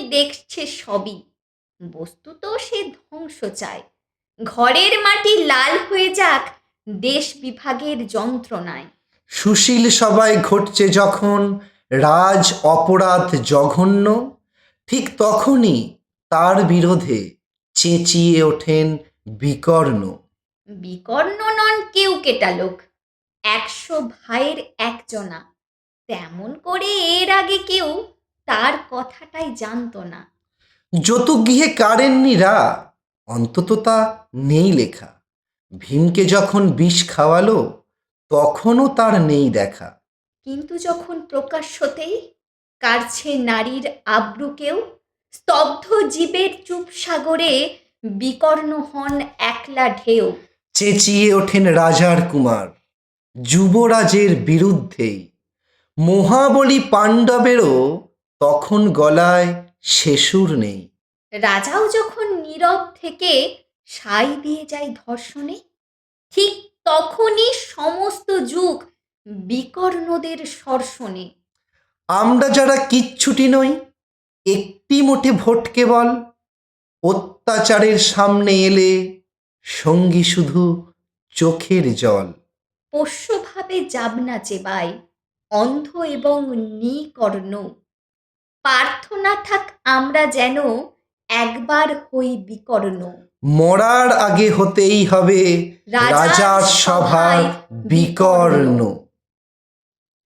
দেখছে সবই। বস্তুত সে ধ্বংস চায়। ঘরের মাটি লাল হয়ে যাক দেশ বিভাগের যন্ত্রণায়। সুশীল সবাই ঘটছে যখন রাজ অপরাধ জঘন্য ঠিক তখনই তার বিরোধে চেঁচিয়ে ওঠেন বিকর্ণ। বিকর্ণ নন কেউ কেটা লোক একশো ভাইয়ের একজনা। তেমন করে এর আগে কেউ তার কথাটাই জানতো না। যতুগৃহে কারেননি রা অন্তত তা নেই লেখা। ভীমকে যখন বিষ খাওয়ালো তখনও তার নেই দেখা। কিন্তু যখন প্রকাশ্যতেই কারছে নারীর আব্রুকেও স্তব্ধ জীবের চুপ সাগরে বিকর্ণ হন একলা ঢেউ। চেঁচিয়ে ওঠেন রাজার কুমার যুবরাজের বিরুদ্ধেই। মহাবলী পাণ্ডবেরও তখন গলায় শেষুর নেই। রাজাও যখন নীরব থেকে সাই দিয়ে যায় ধর্ষণে ঠিক তখনই সমস্ত যুগ বিকর্ণদের সর্ষণে। আমরা যারা কিচ্ছুটি নই একটি মুঠে ভোট কেবল অত্যাচারের সামনে এলে সঙ্গী শুধু চোখের জল। পোষ্যভাবে যাবনা চেবাই অন্ধ এবং নিকর্ণ। প্রার্থনা থাক আমরা যেন একবার হই বিকর্ণ। মরার আগে হতেই হবে রাজার সভায় বিকর্ণ।